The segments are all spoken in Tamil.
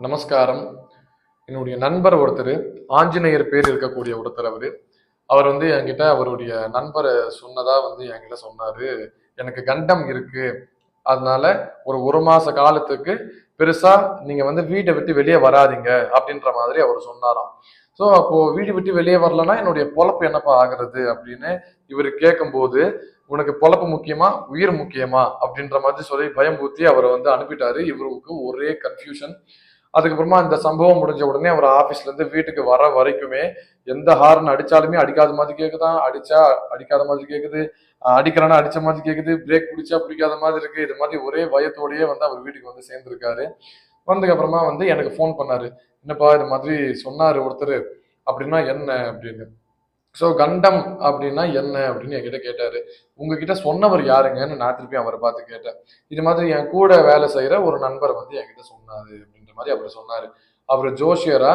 நமஸ்காரம். என்னுடைய நண்பர் ஒருத்தர் ஆஞ்சநேயர் பேர் இருக்கக்கூடிய ஒருத்தர் அவர். அவர் வந்து என்கிட்ட அவருடைய நண்பரை சொன்னதா வந்து என்கிட்ட சொன்னாரு. எனக்கு கண்டம் இருக்கு. அதனால ஒரு ஒரு மாச காலத்துக்கு பெருசா நீங்க வந்து வீட்டை விட்டு வெளியே வராதீங்க அப்படின்ற மாதிரி அவர் சொன்னாராம். ஸோ அப்போ வீடு விட்டு வெளியே வரலன்னா என்னுடைய பொழப்பு என்னப்பா ஆகுறது அப்படின்னு இவர் கேட்கும்போது உனக்கு பொழப்பு முக்கியமா? உயிர் முக்கியமா? அப்படின்ற மாதிரி சொல்லி பயம்பூத்தி அவரை வந்து அனுப்பிட்டாரு. இவருக்கு ஒரே கன்ஃபியூஷன் அதுக்கப்புறமா இந்த சம்பவம் முடிஞ்ச உடனே அவர் ஆபீஸ்ல இருந்து வீட்டுக்கு வர வரைக்குமே எந்த ஹார்ன் அடிச்சாலுமே அடிக்காத மாதிரி கேட்குதான் அடிச்சா அடிக்காத மாதிரி கேக்குது. அடிக்கிறானா அடிச்ச மாதிரி கேக்குது. பிரேக் பிடிச்சா பிடிக்காத மாதிரி இருக்கு. இது மாதிரி ஒரே பயத்தோடயே வந்து அவர் வீட்டுக்கு வந்து சேர்ந்துருக்காரு. வந்ததுக்கு அப்புறமா வந்து எனக்கு ஃபோன் பண்ணாரு. என்னப்பா இது மாதிரி சொன்னாரு ஒருத்தர். அப்படின்னா என்ன அப்படின்னு. ஸோ கண்டம் அப்படின்னா என்ன? அப்படின்னு என்கிட்ட கேட்டாரு. உங்ககிட்ட சொன்னவர் யாருங்கன்னு நான் திருப்பி அவரை பார்த்து கேட்டேன். இது மாதிரி என் கூட வேலை செய்யற ஒரு நண்பர் வந்து என்கிட்ட சொன்னாரு மாதிரி அவர் சொன்னார். அவர் ஜோஷியரா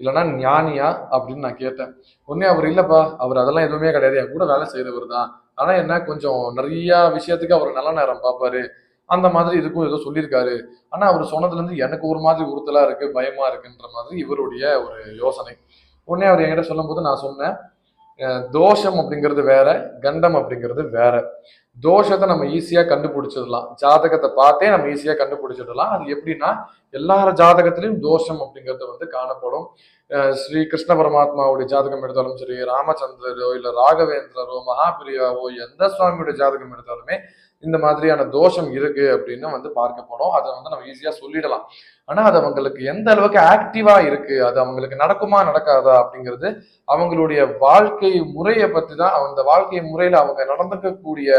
இல்லைன்னா ஞானியா அப்படின்னு நான் கேட்டேன். உடனே அவர் இல்லைப்பா அவர் அதெல்லாம் எதுவுமே கிடையாது. என் கூட வேலை செய்யறவர் தான். ஆனால் என்ன கொஞ்சம் நிறைய விஷயத்துக்கு அவர் நல்ல நேரம் பார்ப்பாரு. அந்த மாதிரி இதுக்கும் ஏதோ சொல்லியிருக்காரு. ஆனா அவர் சொன்னதுலேருந்து எனக்கு ஒரு மாதிரி உறுத்தலாக இருக்கு பயமா இருக்குன்ற மாதிரி இவருடைய ஒரு யோசனை. உடனே அவர் என்கிட்ட சொல்லும்போது நான் சொன்னேன் தோஷம் அப்படிங்கிறது வேற கண்டம் அப்படிங்கிறது வேற. தோஷத்தை நம்ம ஈஸியா கண்டுபிடிச்சிடலாம். ஜாதகத்தை பார்த்தே நம்ம ஈஸியா கண்டுபிடிச்சிடலாம். அது எப்படின்னா எல்லார ஜாதகத்திலையும் தோஷம் அப்படிங்கிறது வந்து காணப்படும். ஸ்ரீ கிருஷ்ண பரமாத்மாவுடைய ஜாதகம் எடுத்தாலும் சரி ராமச்சந்திரரோ இல்லை ராகவேந்திரரோ மகாபிரியாவோ எந்த சுவாமியோட ஜாதகம் எடுத்தாலுமே இந்த மாதிரியான தோஷம் இருக்கு அப்படின்னு வந்து பார்க்கப்படும் அதை வந்து நம்ம ஈஸியா சொல்லிடலாம். ஆனா அது அவங்களுக்கு எந்த அளவுக்கு ஆக்டிவா இருக்கு அது அவங்களுக்கு நடக்குமா நடக்காதா அப்படிங்கிறது அவங்களுடைய வாழ்க்கை முறையை பத்தி தான் அந்த வாழ்க்கை முறையில அவங்க நடந்துக்கக்கூடிய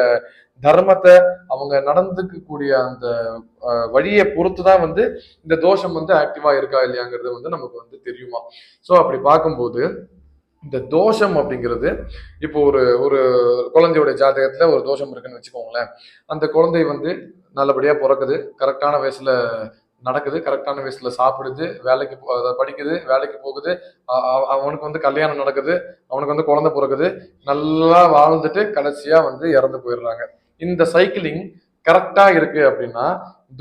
தர்மத்தை அவங்க நடந்துக்கக்கூடிய அந்த வழியை பொறுத்து தான் வந்து இந்த தோஷம் வந்து ஆக்டிவா இருக்கா இல்லையாங்கிறது வந்து நமக்கு வந்து தெரியுமா? ஸோ அப்படி பார்க்கும்போது இந்த தோஷம் அப்படிங்கிறது இப்போ ஒரு ஒரு குழந்தையோட ஜாதகத்துல ஒரு தோஷம் இருக்குன்னு வச்சுக்கோங்களேன். அந்த குழந்தை வந்து நல்லபடியா பிறக்குது கரெக்டான வயசுல நடக்குது கரெக்டான வயசுல சாப்பிடுது வேலைக்கு படிக்குது வேலைக்கு போகுது அவனுக்கு வந்து கல்யாணம் நடக்குது அவனுக்கு வந்து குழந்தை பிறக்குது நல்லா வாழ்ந்துட்டு கடைசியா வந்து இறந்து போயிடுறாங்க. இந்த சைக்கிளிங் கரெக்டா இருக்கு அப்படின்னா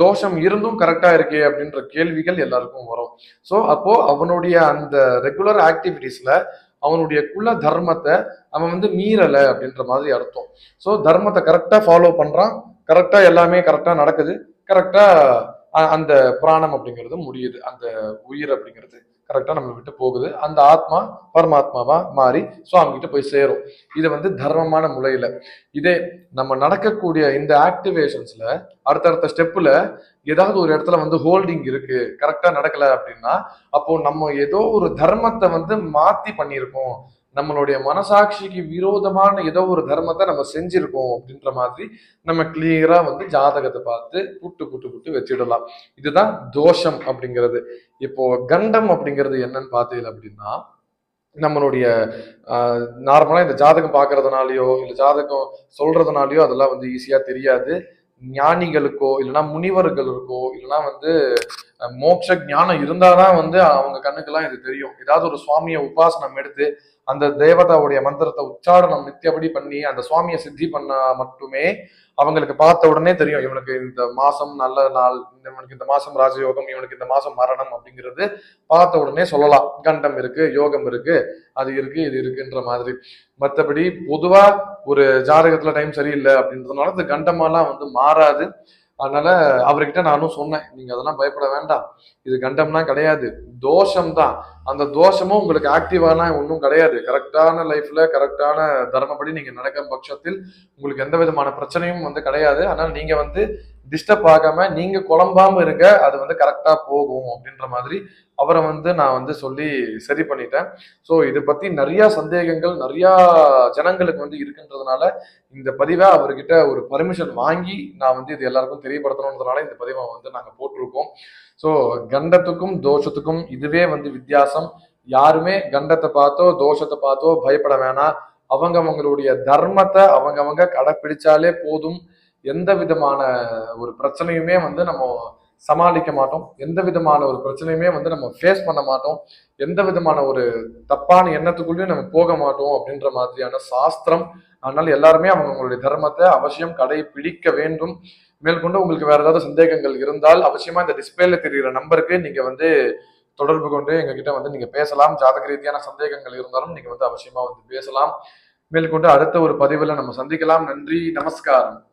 தோஷம் இருந்தும் கரெக்டா இருக்கே அப்படின்ற கேள்விகள் எல்லாருக்கும் வரும். ஸோ அப்போ அவனுடைய அந்த ரெகுலர் ஆக்டிவிட்டீஸ்ல அவனுடைய குல தர்மத்தை அவன் வந்து மீறல அப்படின்ற மாதிரி அர்த்தம். ஸோ தர்மத்தை கரெக்டா ஃபாலோ பண்றான். கரெக்டா எல்லாமே கரெக்டா நடக்குது. கரெக்டா அந்த பிராணம் அப்படிங்கிறது முடியுது. அந்த உயிர் அப்படிங்கிறது. கரெக்டாக நம்மளை விட்டு போகுது. அந்த ஆத்மா பரமாத்மாவா மாறி சுவாமி கிட்ட போய் சேரும். இது வந்து தர்மமான முறையில. இதே நம்ம நடக்கக்கூடிய இந்த ஆக்டிவேஷன்ஸ்ல அடுத்தடுத்த ஸ்டெப்ல ஏதாவது ஒரு இடத்துல வந்து ஹோல்டிங் இருக்கு கரெக்டா நடக்கல அப்படின்னா அப்போ நம்ம ஏதோ ஒரு தர்மத்தை வந்து மாத்தி பண்ணியிருக்கோம். நம்மளுடைய மனசாட்சிக்கு விரோதமான ஏதோ ஒரு தர்மத்தை நம்ம செஞ்சிருக்கோம் அப்படின்ற மாதிரி நம்ம கிளியரா வந்து ஜாதகத்தை பார்த்து புட்டு புட்டு புட்டு வச்சிடலாம். இதுதான் தோஷம் அப்படிங்கிறது. இப்போ கண்டம் அப்படிங்கிறது என்னன்னு பார்த்தீங்க அப்படின்னா நம்மளுடைய நார்மலாக இந்த ஜாதகம் பார்க்கறதுனாலயோ இல்லை ஜாதகம் சொல்றதுனாலயோ அதெல்லாம் வந்து ஈஸியாக தெரியாது. ஞானிகளுக்கோ இல்லைன்னா முனிவர்களுக்கோ இல்லைன்னா வந்து மோட்ச ஞானம் இருந்தாதான் வந்து அவங்க கண்ணுக்கெல்லாம் இது தெரியும். ஏதாவது ஒரு சுவாமியை உபாசனம் எடுத்து அந்த தேவதாவுடைய மந்திரத்தை உச்சாரணம் நித்தியபடி பண்ணி அந்த சுவாமியை சித்தி பண்ணா மட்டுமே அவங்களுக்கு பார்த்த உடனே தெரியும் இவனுக்கு இந்த மாசம் நல்ல நாள் இந்த- இவனுக்கு இந்த மாசம் ராஜயோகம் இவனுக்கு இந்த மாசம் மரணம் அப்படிங்கிறது பார்த்த உடனே சொல்லலாம். கண்டம் இருக்கு யோகம் இருக்கு அது இருக்கு இது இருக்குன்ற மாதிரி. மற்றபடி பொதுவா ஒரு ஜாதகத்துல டைம் சரியில்லை அப்படின்றதுனால இந்த கண்டமெல்லாம் வந்து மாறாது. அதனால அவர்கிட்ட நானும் சொன்னேன் நீங்க அதெல்லாம் பயப்பட வேண்டாம். இது கண்டம்லாம் கிடையாது. தோஷம் தான் அந்த தோஷமும் உங்களுக்கு ஆக்டிவாலாம் ஒன்றும் கிடையாது. கரெக்டான லைஃப்ல கரெக்டான தர்மப்படி நீங்க நடக்கும் பட்சத்தில் உங்களுக்கு எந்த விதமான பிரச்சனையும் வந்து கிடையாது. அதனால நீங்க வந்து டிஸ்டர்ப் ஆகாம நீங்க குழம்பாம இருங்க அது வந்து கரெக்டா போகும் அப்படின்ற மாதிரி அவரை வந்து நான் வந்து சொல்லி சரி பண்ணிட்டேன். ஸோ இதை பத்தி நிறைய சந்தேகங்கள் நிறைய ஜனங்களுக்கு வந்து இருக்குன்றதுனால இந்த பதிவை அவர்கிட்ட ஒரு பர்மிஷன் வாங்கி நான் வந்து இது எல்லாருக்கும் தெரியப்படுத்தணுன்றதுனால இந்த பதிவை வந்து நாங்கள் போட்டிருக்கோம். ஸோ கண்டத்துக்கும் தோஷத்துக்கும் இதுவே வந்து வித்தியாசம். யாருமே கண்டத்தை பார்த்தோ தோஷத்தை பார்த்தோ பயப்பட வேணாம். அவங்கவங்களுடைய தர்மத்தை அவங்கவங்க கடைப்பிடிச்சாலே போதும். எந்த விதமான ஒரு பிரச்சனையுமே வந்து நம்ம சமாளிக்க மாட்டோம். எந்த விதமான ஒரு பிரச்சனையுமே வந்து நம்ம ஃபேஸ் பண்ண மாட்டோம். எந்த விதமான ஒரு தப்பான எண்ணத்துக்குள்ளேயும் நம்ம போக மாட்டோம் அப்படின்ற மாதிரியான சாஸ்திரம். அதனால எல்லாருமே அவங்க அவங்களுடைய தர்மத்தை அவசியம் கடைபிடிக்க வேண்டும். மேற்கொண்டு உங்களுக்கு வேற ஏதாவது சந்தேகங்கள் இருந்தால் அவசியமா இந்த டிஸ்பிளேல தெரிகிற நம்பருக்கு நீங்க வந்து தொடர்பு கொண்டு எங்ககிட்ட வந்து நீங்க பேசலாம். ஜாதக ரீதியான சந்தேகங்கள் இருந்தாலும் நீங்க வந்து அவசியமா வந்து பேசலாம். மேற்கொண்டு அடுத்த ஒரு பதிவுல நம்ம சந்திக்கலாம். நன்றி. நமஸ்காரம்.